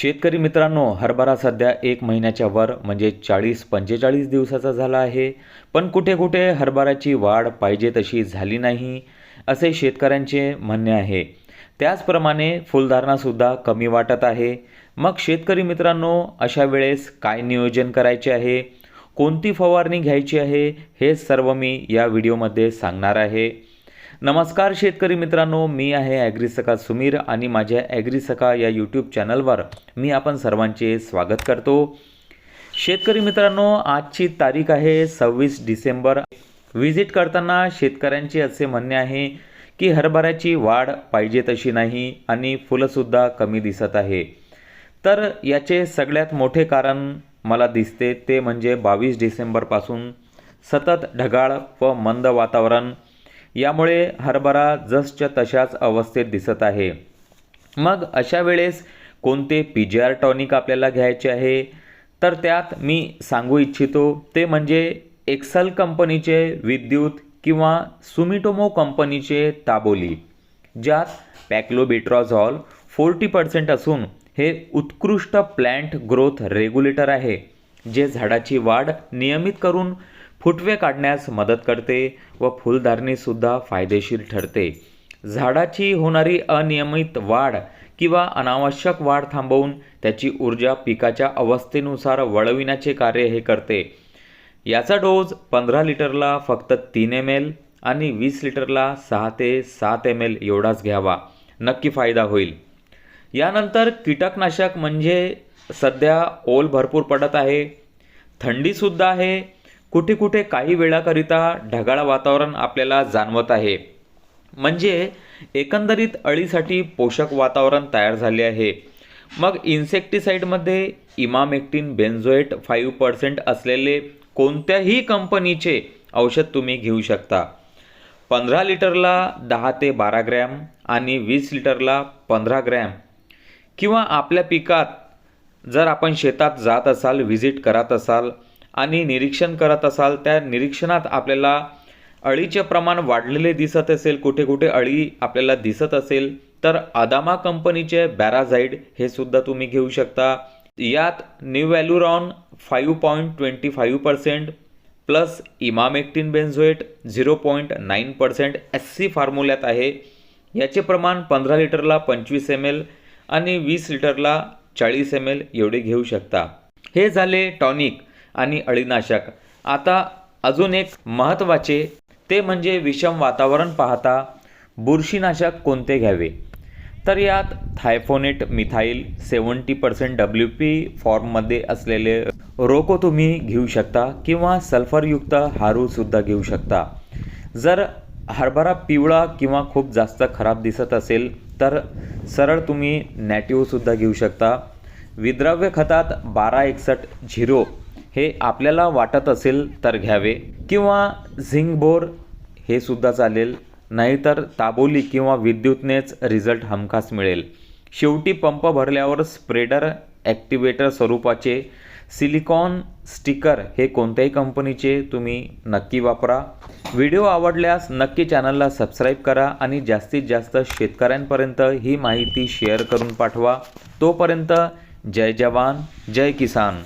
शेतकरी मित्रांनो हरभरा सध्या एक महिन्याच्या वर म्हणजे चाळीस पंचेचाळीस दिवसाचा झाला आहे. पण कुठे कुठे हरभऱ्याची वाढ पाहिजे तशी झाली नाही असे शेतकऱ्यांचे म्हणणे आहे. त्याचप्रमाणे फुलधारणासुद्धा कमी वाटत आहे. मग शेतकरी मित्रांनो अशा वेळेस काय नियोजन करायचे आहे? कोणती फवारणी घ्यायची आहे? हे सर्व मी या व्हिडिओमध्ये सांगणार आहे. नमस्कार शेतकरी मित्रांनो मी आहे ॲग्रिसका सुमीर आणि माझ्या ॲग्रिसका या यूट्यूब चॅनलवर मी आपण सर्वांचे स्वागत करतो. शेतकरी मित्रांनो आजची तारीख आहे सव्वीस डिसेंबर. व्हिजिट करताना शेतकऱ्यांचे असे म्हणणे आहे की हरभऱ्याची वाढ पाहिजे तशी नाही आणि फुलंसुद्धा कमी दिसत आहे. तर याचे सगळ्यात मोठे कारण मला दिसते ते म्हणजे बावीस डिसेंबरपासून सतत ढगाळ व मंद वातावरण यामुळे हरभरा जसच्या तशाच अवस्थेत दिसत आहे. मग अशा वेळेस कोणते पी जी आर टॉनिक आपल्याला घ्यायचे आहे? तर त्यात मी सांगू इच्छितो ते म्हणजे एक्सल कंपनीचे विद्युत किंवा सुमिटोमो कंपनीचे ताबोली ज्यात पॅक्लोबिट्रॉझॉल फोर्टी पर्सेंट असून हे उत्कृष्ट प्लॅन्ट ग्रोथ रेग्युलेटर आहे जे झाडाची वाढ नियमित करून फुटवे काढण्यास मदत करते व फुलधारणीसुद्धा फायदेशीर ठरते. झाडाची होणारी अनियमित वाढ किंवा अनावश्यक वाढ थांबवून त्याची ऊर्जा पिकाच्या अवस्थेनुसार वळविण्याचे कार्य हे करते. याचा डोस पंधरा लिटरला फक्त तीन एम एल आणि वीस लिटरला सहा ते सात एम एल एवढाच घ्यावा. नक्की फायदा होईल. यानंतर कीटकनाशक म्हणजे सध्या ओल भरपूर पडत आहे. थंडीसुद्धा आहे. कुठे कुठे काही वेळाकरिता ढगाळ वातावरण आपल्याला जाणवत आहे. म्हणजे एकंदरीत अळीसाठी पोषक वातावरण तयार झाले आहे. मग इन्सेक्टिसाईडमध्ये इमामेक्टिन बेन्झोएट फाईव्ह पर्सेंट असलेले कोणत्याही कंपनीचे औषध तुम्ही घेऊ शकता. पंधरा लिटरला दहा ते बारा ग्रॅम आणि वीस लिटरला पंधरा ग्रॅम. किंवा आपल्या पिकात जर आपण शेतात जात असाल व्हिजिट करत असाल आणि निरीक्षण करत असाल त्या निरीक्षणात आपल्याला अळीचे प्रमाण वाढलेले दिसत असेल कुठे कुठे अळी आपल्याला दिसत असेल तर अदामा कंपनीचे बॅराझाईड हे सुद्धा तुम्ही घेऊ शकता. यात new व्हॅल्युरॉन five point twenty five percent plus emamectin benzoate zero point nine percent S C फॉर्म्युल्यात आहे. याचे प्रमाण पंधरा लिटरला पंचवीस एम एल आणि वीस लिटरला चाळीस एम एल एवढे घेऊ शकता. हे झाले टॉनिक. आणि अळीनाशक. आता अजून एक महत्त्वाचे ते म्हणजे विषम वातावरण पाहता बुरशीनाशक कोणते घ्यावे? तर यात thiophanate methyl seventy percent W P फॉर्ममध्ये असलेले रोको तुम्ही घेऊ शकता किंवा सल्फरयुक्त हारूसुद्धा घेऊ शकता. जर हरभरा पिवळा किंवा खूप जास्त खराब दिसत असेल तर सरळ तुम्ही नॅटिवसुद्धा घेऊ शकता. विद्रव्य खतात बारा एकसष्ट झिरो हे आपल्याला वाटत असेल तर घ्यावे. किंवा झिंगबोर हे सुद्धा चालेल. नाहीतर ताबोली किंवा विद्युतनेच रिझल्ट हमखास मिळेल. शेवटी पंप भरल्यावर स्प्रेडर ॲक्टिवेटर स्वरूपाचे सिलिकॉन स्टिकर हे कोणत्याही कंपनीचे तुम्ही नक्की वापरा. व्हिडिओ आवडल्यास नक्की चॅनलला सबस्क्राईब करा आणि जास्तीत जास्त शेतकऱ्यांपर्यंत ही माहिती शेअर करून पाठवा. तोपर्यंत जय जवान जय किसान.